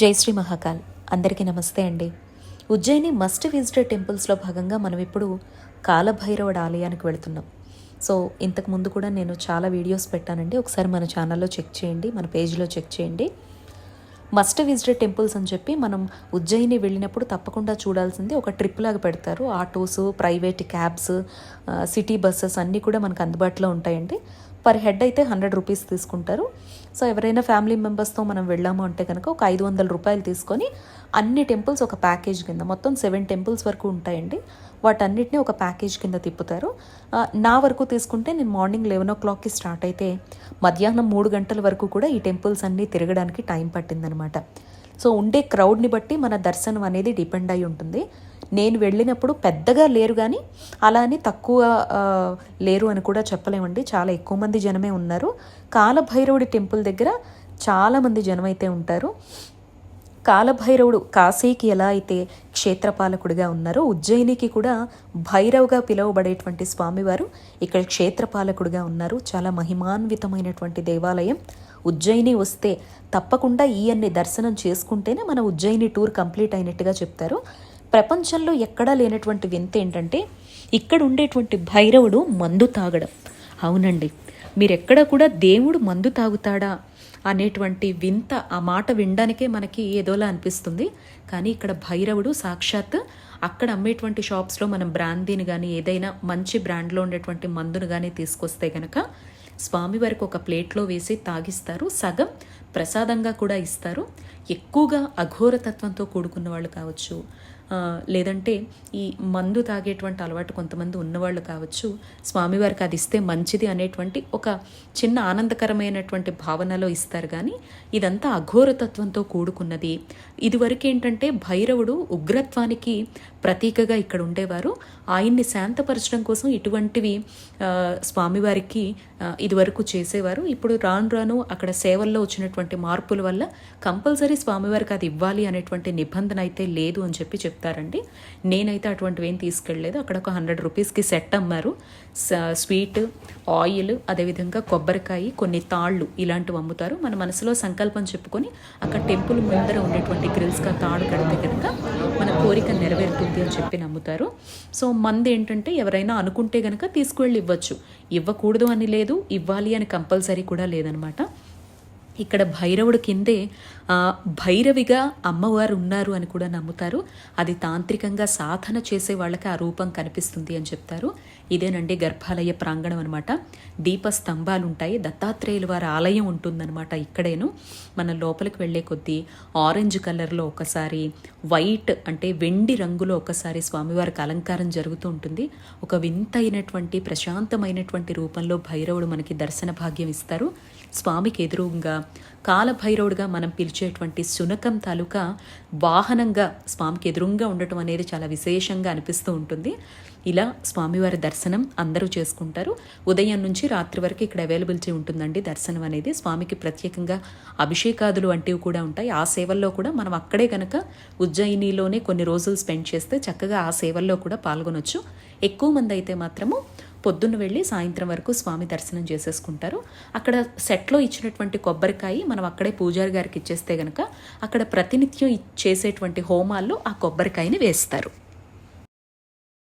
జై శ్రీ మహాకాల్. అందరికీ నమస్తే అండి. ఉజ్జయిని మస్ట్ విజిటెడ్ టెంపుల్స్లో భాగంగా మనం ఇప్పుడు కాలభైరవుడు ఆలయానికి వెళుతున్నాం. సో ఇంతకు ముందు కూడా నేను చాలా వీడియోస్ పెట్టానండి. ఒకసారి మన ఛానల్లో చెక్ చేయండి మన పేజ్లో చెక్ చేయండి. మస్ట్ విజిటెడ్ టెంపుల్స్ అని చెప్పి మనం ఉజ్జయిని వెళ్ళినప్పుడు తప్పకుండా చూడాల్సింది ఒక ట్రిప్ లాగా పెడతారు. Autos private cabs city buses అన్నీ కూడా మనకు అందుబాటులో ఉంటాయండి. పర్ హెడ్ అయితే హండ్రెడ్ రూపీస్ తీసుకుంటారు. సో ఎవరైనా ఫ్యామిలీ మెంబర్స్తో మనం వెళ్ళాము అంటే కనుక ఒక ఐదు వందల రూపాయలు తీసుకొని అన్ని టెంపుల్స్ ఒక ప్యాకేజ్ కింద మొత్తం సెవెన్ టెంపుల్స్ వరకు ఉంటాయండి. వాటన్నిటిని ఒక ప్యాకేజ్ కింద తిప్పుతారు. నా వరకు తీసుకుంటే నేను మార్నింగ్ లెవెన్ ఓ క్లాక్కి స్టార్ట్ అయితే మధ్యాహ్నం మూడు గంటల వరకు కూడా ఈ టెంపుల్స్ అన్నీ తిరగడానికి టైం పట్టిందనమాట. సో ఉండే క్రౌడ్ని బట్టి మన దర్శనం అనేది డిపెండ్ అయి ఉంటుంది. నేను వెళ్ళినప్పుడు పెద్దగా లేరు కానీ అలా అని తక్కువ లేరు అని కూడా చెప్పలేమండి. చాలా ఎక్కువ మంది జనమే ఉన్నారు. కాలభైరవుడి టెంపుల్ దగ్గర చాలామంది జనం అయితే ఉంటారు. కాలభైరవుడు కాశీకి ఎలా అయితే క్షేత్రపాలకుడిగా ఉన్నారో ఉజ్జయినికి కూడా భైరవ్గా పిలువబడేటువంటి స్వామివారు ఇక్కడ క్షేత్రపాలకుడిగా ఉన్నారు. చాలా మహిమాన్వితమైనటువంటి దేవాలయం. ఉజ్జయిని వస్తే తప్పకుండా ఈయన్ని దర్శనం చేసుకుంటేనే మన ఉజ్జయిని టూర్ కంప్లీట్ అయినట్టుగా చెప్తారు. ప్రపంచంలో ఎక్కడా లేనటువంటి వింత ఏంటంటే ఇక్కడ ఉండేటువంటి భైరవుడు మందు తాగడం. అవునండి. మీరెక్కడ కూడా దేవుడు మందు తాగుతాడా అనేటువంటి వింత ఆ మాట వినడానికే మనకి ఏదోలా అనిపిస్తుంది. కానీ ఇక్కడ భైరవుడు సాక్షాత్ అక్కడ అమ్మేటువంటి షాప్స్లో మనం బ్రాందీని కానీ ఏదైనా మంచి బ్రాండ్లో ఉండేటువంటి మందును కానీ తీసుకొస్తే కనుక స్వామివారికి ఒక ప్లేట్లో వేసి తాగిస్తారు. సగం ప్రసాదంగా కూడా ఇస్తారు. ఎక్కువగా అఘోరతత్వంతో కూడుకున్న వాళ్ళు కావచ్చు లేదంటే ఈ మందు తాగేటువంటి అలవాటు కొంతమంది ఉన్నవాళ్ళు కావచ్చు స్వామివారికి అది ఇస్తే మంచిది అనేటువంటి ఒక చిన్న ఆనందకరమైనటువంటి భావనలో ఇస్తారు. కానీ ఇదంతా అఘోరతత్వంతో కూడుకున్నది. ఇదివరకు ఏంటంటే భైరవుడు ఉగ్రత్వానికి ప్రతీకగా ఇక్కడ ఉండేవారు. ఆయన్ని శాంతపరచడం కోసం ఇటువంటివి స్వామివారికి ఇదివరకు చేసేవారు. ఇప్పుడు రాను రాను అక్కడ సేవల్లో వచ్చినటువంటి మార్పుల వల్ల కంపల్సరీ స్వామివారికి అది ఇవ్వాలి అనేటువంటి నిబంధన అయితే లేదు అని చెప్పి చెప్తారండి. నేనైతే అటువంటివి ఏం తీసుకెళ్ళలేదు. అక్కడ ఒక హండ్రెడ్ రూపీస్కి సెట్ అమ్మారు. స్వీట్ ఆయిల్ అదేవిధంగా కొబ్బరికాయ కొన్ని తాళ్ళు ఇలాంటివి అమ్ముతారు. మన మనసులో సంకల్పం చెప్పుకొని అక్కడ టెంపుల్ ముందర ఉండేటువంటి గ్రిల్స్గా తాడు కడితే కోరిక నెరవేరుతుంది అని చెప్పి నమ్ముతారు. సో మంది ఏంటంటే ఎవరైనా అనుకుంటే గనక తీసుకువెళ్ళి ఇవ్వచ్చు. ఇవ్వకూడదు అని లేదు ఇవ్వాలి అని కంపల్సరీ కూడా లేదనమాట. ఇక్కడ భైరవుడు కిందే భైరవిగా అమ్మవారు ఉన్నారు అని కూడా నమ్ముతారు. అది తాంత్రికంగా సాధన చేసే వాళ్ళకి ఆ రూపం కనిపిస్తుంది అని చెప్తారు. ఇదేనండి గర్భాలయ ప్రాంగణం అనమాట దీప స్తంభాలు ఉంటాయి దత్తాత్రేయుల వారి ఆలయం ఉంటుందన్నమాట ఇక్కడేను. మన లోపలికి వెళ్ళే కొద్దీ ఆరెంజ్ కలర్లో ఒకసారి వైట్ అంటే వెండి రంగులో ఒకసారి స్వామివారికి అలంకారం జరుగుతూ ఉంటుంది. ఒక వింతైనటువంటి ప్రశాంతమైనటువంటి రూపంలో భైరవుడు మనకి దర్శన భాగ్యం ఇస్తారు. స్వామికి ఎదురుగా కాలభైరవుడుగా మనం పిలిచేటువంటి శునకం తాలూకా వాహనంగా స్వామికి ఎదురుగా ఉండటం అనేది చాలా విశేషంగా అనిపిస్తూ ఉంటుంది. ఇలా స్వామివారి దర్శనం దర్శనం అందరూ చేసుకుంటారు. ఉదయం నుంచి రాత్రి వరకు ఇక్కడ అవైలబిలిటీ ఉంటుందండి దర్శనం అనేది. స్వామికి ప్రత్యేకంగా అభిషేకాదులు వంటివి కూడా ఉంటాయి. ఆ సేవల్లో కూడా మనం అక్కడే కనుక ఉజ్జయినిలోనే కొన్ని రోజులు స్పెండ్ చేస్తే చక్కగా ఆ సేవల్లో కూడా పాల్గొనొచ్చు. ఎక్కువ మంది అయితే మాత్రము పొద్దున్న వెళ్ళి సాయంత్రం వరకు స్వామి దర్శనం చేసేసుకుంటారు. అక్కడ సెట్లో ఇచ్చినటువంటి కొబ్బరికాయ మనం అక్కడే పూజారి గారికి ఇచ్చేస్తే గనక అక్కడ ప్రతినిత్యం చేసేటువంటి హోమాల్లో ఆ కొబ్బరికాయని వేస్తారు.